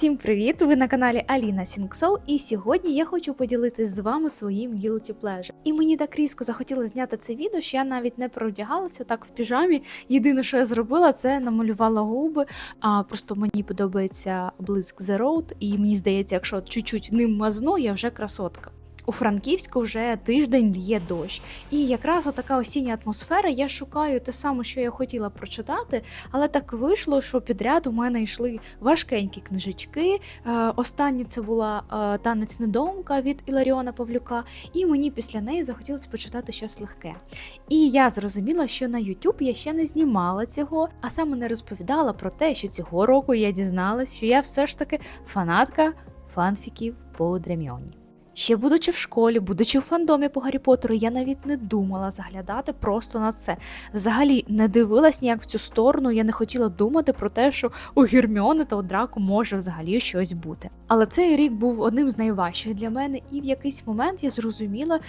Всім привіт! Ви на каналі Аліна Сінксоу, і сьогодні я хочу поділитись з вами своїм guilty pleasure. І мені так різко захотілося зняти це відео, що я навіть не продягалася так в піжамі. Єдине, що я зробила, це намалювала губи. А просто мені подобається блиск The Road, і мені здається, якщо чуть-чуть ним мазну, я вже красотка. У Франківську вже тиждень лє дощ, і якраз така осіння атмосфера. Я шукаю те саме, що я хотіла прочитати, але так вийшло, що підряд у мене йшли важкенькі книжечки. Е, Останні це була е, танець недоумка від Іларіона Павлюка, і мені після неї захотілося почитати щось легке. І я зрозуміла, що на YouTube я ще не знімала цього, а саме не розповідала про те, що цього року я дізналась, що я все ж таки фанатка фанфіків по Дреміоні. Ще будучи в школі, будучи в фандомі по Гаррі Поттеру, я навіть не думала заглядати просто на це. Взагалі не дивилась ніяк в цю сторону. Я не хотіла думати про те, що у Герміони та у Драку може взагалі щось бути. Але цей рік був одним з найважчих для мене, і в якийсь момент я зрозуміла,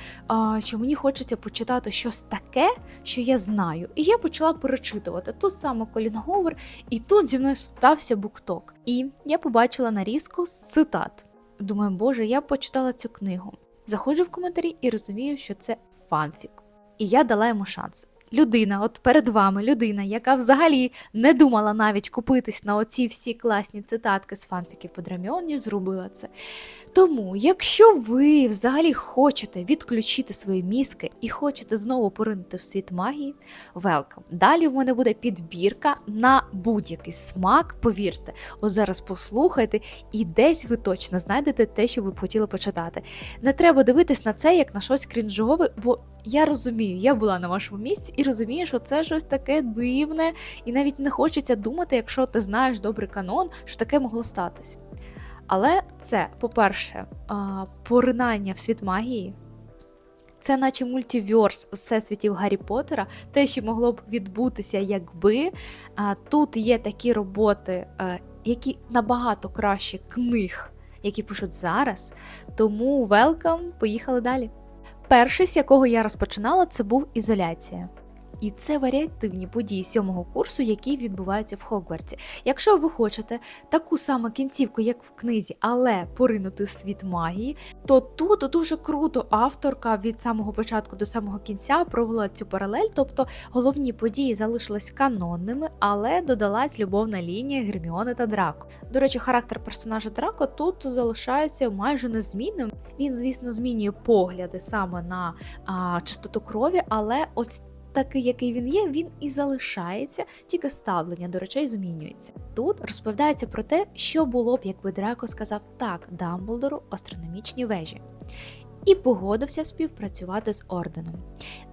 що мені хочеться почитати щось таке, що я знаю. І я почала перечитувати тут саме Колін Говер, і тут зі мною стався букток. І я побачила нарізку з цитат. Думаю, боже, я почитала цю книгу. Заходжу в коментарі і розумію, що це фанфік. І я дала йому шанс. Людина, от перед вами людина, яка взагалі не думала навіть купитись на оці всі класні цитатки з фанфіків по Драміоні, зробила це. Тому, якщо ви взагалі хочете відключити свої мізки і хочете знову поринути в світ магії, велкам. Далі в мене буде підбірка на будь-який смак, повірте. От зараз послухайте, і десь ви точно знайдете те, що ви б хотіли почитати. Не треба дивитись на це як на щось крінжове, бо я розумію, я була на вашому місці і розумію, що це щось таке дивне, і навіть не хочеться думати, якщо ти знаєш добрий канон, що таке могло статись. Але це, по-перше, поринання в світ магії. Це наче мультиверс всесвітів Гаррі Поттера, те, що могло б відбутися, якби тут є такі роботи, які набагато краще книг, які пишуть зараз. Тому welcome, поїхали далі. Перший, з якого я розпочинала, це був ізоляція. І це варіативні події сьомого курсу, які відбуваються в Хогвартсі. Якщо ви хочете таку саму кінцівку, як в книзі, але поринути в світ магії, то тут дуже круто авторка від самого початку до самого кінця провела цю паралель. Тобто головні події залишились канонними, але додалась любовна лінія Герміони та Драко. До речі, характер персонажа Драко тут залишається майже незмінним. Він, звісно, змінює погляди саме на а, чистоту крові, але ось такий, який він є, він і залишається, тільки ставлення до речей змінюється. Тут розповідається про те, що було б, якби Драко сказав так Дамблдору астрономічні вежі. І погодився співпрацювати з орденом.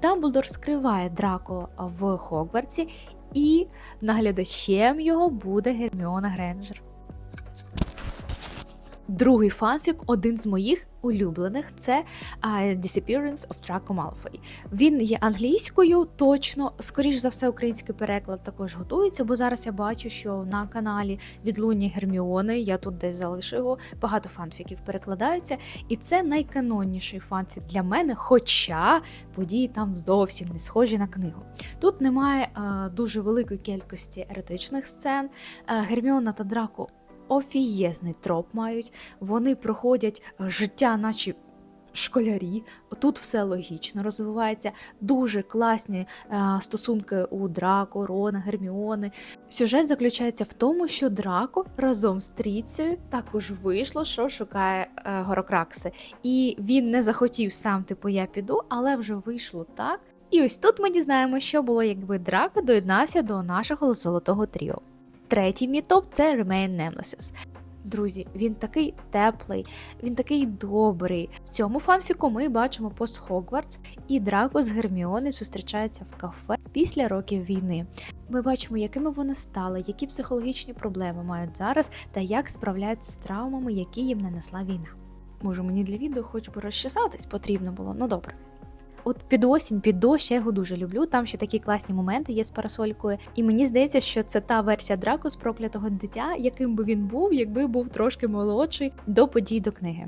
Дамблдор скриває Драко в Хогвартсі, і наглядачем його буде Герміона Гренджер. Другий фанфік, один з моїх улюблених, це Disappearance of Draco Malfoy. Він є англійською, точно, скоріш за все, український переклад також готується, бо зараз я бачу, що на каналі Відлуння Герміони, я тут десь залишу багато фанфіків перекладаються. І це найканонніший фанфік для мене, хоча події там зовсім не схожі на книгу. Тут немає uh, дуже великої кількості еротичних сцен. Uh, Герміона та Драко офієзний троп мають. Вони проходять життя, наче школярі. Тут все логічно розвивається. Дуже класні е, стосунки у Драко, Рона, Герміони. Сюжет заключається в тому, що Драко разом з Тріцією також вийшло, що шукає е, Горокракси. І він не захотів сам, типу, я піду, але вже вийшло так. І ось тут ми дізнаємося, що було, якби Драко доєднався до нашого золотого тріо. Третій мій топ це Remain Nemesis. Друзі, він такий теплий, він такий добрий. В цьому фанфіку ми бачимо пост Хогвартс, і Драко з Герміони зустрічаються в кафе після років війни. Ми бачимо, якими вони стали, які психологічні проблеми мають зараз, та як справляються з травмами, які їм нанесла війна. Може, мені для відео хоч би розчесатись потрібно було, ну добре. От під осінь, під дощ, я його дуже люблю. Там ще такі класні моменти є з парасолькою. І мені здається, що це та версія Драко з проклятого дитя, яким би він був, якби був трошки молодший до подій до книги.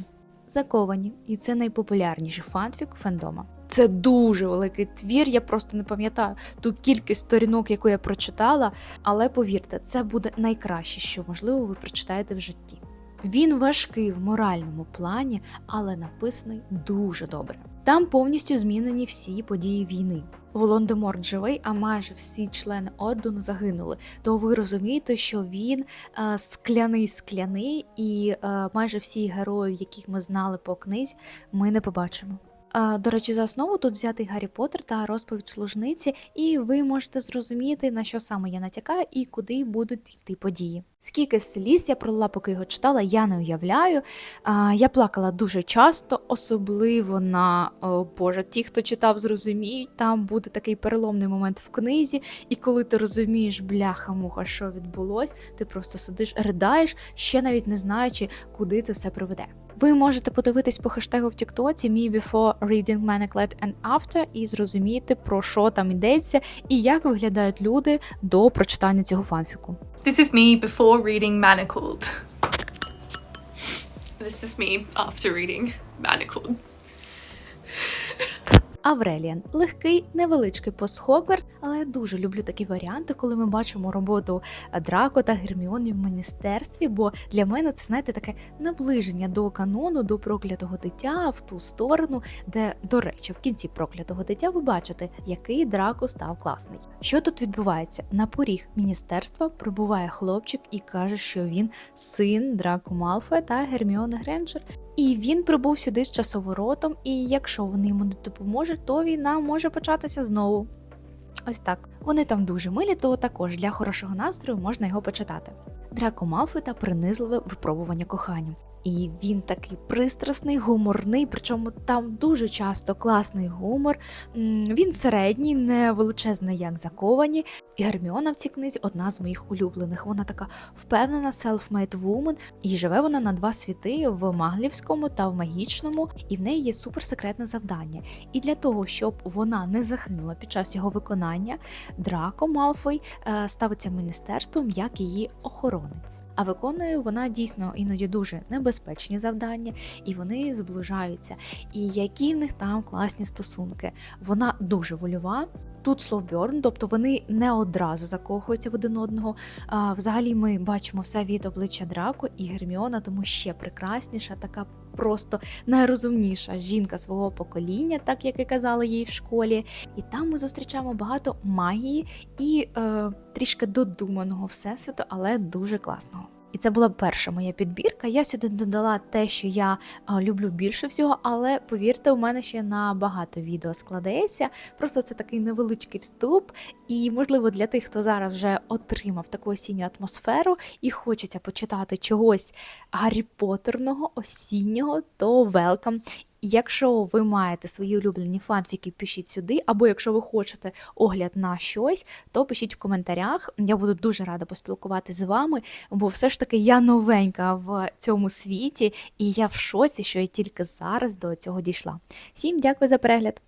Заковані, і це найпопулярніший фанфік фендома. Це дуже великий твір. Я просто не пам'ятаю ту кількість сторінок, яку я прочитала. Але повірте, це буде найкраще, що можливо ви прочитаєте в житті. Він важкий в моральному плані, але написаний дуже добре. Там повністю змінені всі події війни. Волон-де-Морт живий, а майже всі члени ордену загинули. То ви розумієте, що він е, скляний скляний, і е, майже всі герої, яких ми знали по книзі, ми не побачимо. До речі, за основу тут взятий Гаррі Поттер та розповідь служниці, і ви можете зрозуміти, на що саме я натякаю і куди будуть йти події. Скільки сліз я пролила, поки його читала, я не уявляю. Я плакала дуже часто, особливо на о, Боже, ті, хто читав, зрозуміють. Там буде такий переломний момент в книзі, і коли ти розумієш, бляха-муха, що відбулось, ти просто сидиш, ридаєш, ще навіть не знаючи, куди це все приведе. Ви можете подивитись по хештегу в Тіктоці Me Before Reading Manaclet and After і зрозуміти, про що там йдеться і як виглядають люди до прочитання цього фанфіку. This is me before reading Manacled. This is me after reading Manacled. Авреліан легкий, невеличкий пост Хогвартс, але я дуже люблю такі варіанти, коли ми бачимо роботу Драко та Герміони в міністерстві. Бо для мене це знаєте таке наближення до канону, до проклятого дитя в ту сторону, де, до речі, в кінці проклятого дитя ви бачите, який драко став класний. Що тут відбувається? На поріг міністерства прибуває хлопчик і каже, що він син Драко Малфоя та Герміони Гренджер. І він прибув сюди з часоворотом, і якщо вони йому не допоможуть, то війна може початися знову. Ось так. Вони там дуже милі, то також для хорошого настрою можна його почитати. Драко Малфой та принизливе випробування коханням. І він такий пристрасний, гуморний, причому там дуже часто класний гумор. Він середній, не величезний, як заковані. І Герміона в цій книзі одна з моїх улюблених. Вона така впевнена self-made woman, і живе вона на два світи в маглівському та в магічному, і в неї є суперсекретне завдання. І для того, щоб вона не загинула під час його виконання, Драко Малфой е, ставиться міністерством як її охоронець. А виконує вона дійсно іноді дуже небезпечні завдання, і вони зближаються. І які в них там класні стосунки. Вона дуже вольова. Тут словбьорн, тобто вони не одразу закохуються в один одного. А, взагалі ми бачимо все від обличчя Драко і Герміона, тому ще прекрасніша, така просто найрозумніша жінка свого покоління, так як і казали їй в школі. І там ми зустрічаємо багато магії і е, трішки додуманого всесвіту, але дуже класного. І це була перша моя підбірка. Я сюди додала те, що я люблю більше всього, але повірте, у мене ще на багато відео складається. Просто це такий невеличкий вступ. І, можливо, для тих, хто зараз вже отримав таку осінню атмосферу і хочеться почитати чогось Гаррі Поттерного, осіннього, то велкам. Якщо ви маєте свої улюблені фанфіки, пишіть сюди, або якщо ви хочете огляд на щось, то пишіть в коментарях. Я буду дуже рада поспілкуватися з вами, бо все ж таки я новенька в цьому світі, і я в шоці, що я тільки зараз до цього дійшла. Всім дякую за перегляд!